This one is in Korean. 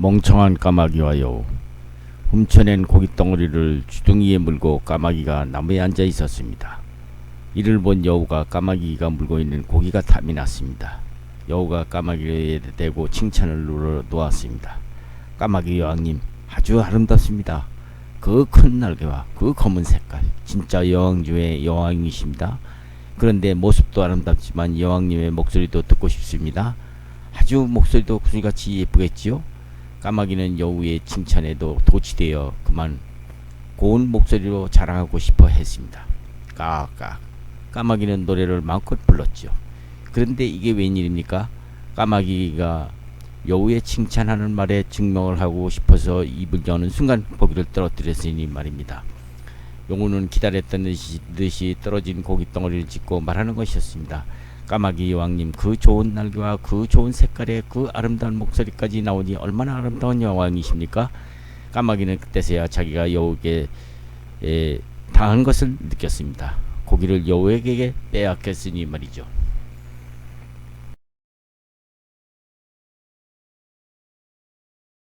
멍청한 까마귀와 여우 훔쳐낸 고깃덩어리를 주둥이에 물고 까마귀가 나무에 앉아 있었습니다. 이를 본 여우가 까마귀가 물고 있는 고기가 탐이 났습니다. 여우가 까마귀에 대고 칭찬을 누르 놓았습니다. 까마귀 여왕님 아주 아름답습니다. 그 큰 날개와 그 검은 색깔 진짜 여왕 중의 여왕이십니다. 그런데 모습도 아름답지만 여왕님의 목소리도 듣고 싶습니다. 아주 목소리도 구슬같이 예쁘겠지요? 까마귀는 여우의 칭찬에도 도취되어 그만 고운 목소리로 자랑하고 싶어 했습니다. 까까 까마귀는 노래를 마음껏 불렀지요. 그런데 이게 웬일입니까? 까마귀가 여우의 칭찬하는 말에 증명을 하고 싶어서 입을 여는 순간 고기를 떨어뜨렸으니 말입니다. 용우는 기다렸던 듯이, 떨어진 고기 덩어리를 짚고 말하는 것이었습니다. 까마귀 여왕님 그 좋은 날개와 그 좋은 색깔의 그 아름다운 목소리까지 나오니 얼마나 아름다운 여왕이십니까? 까마귀는 그때서야 자기가 여우에게 에, 당한 것을 느꼈습니다. 고기를 여우에게 빼앗겼으니 말이죠.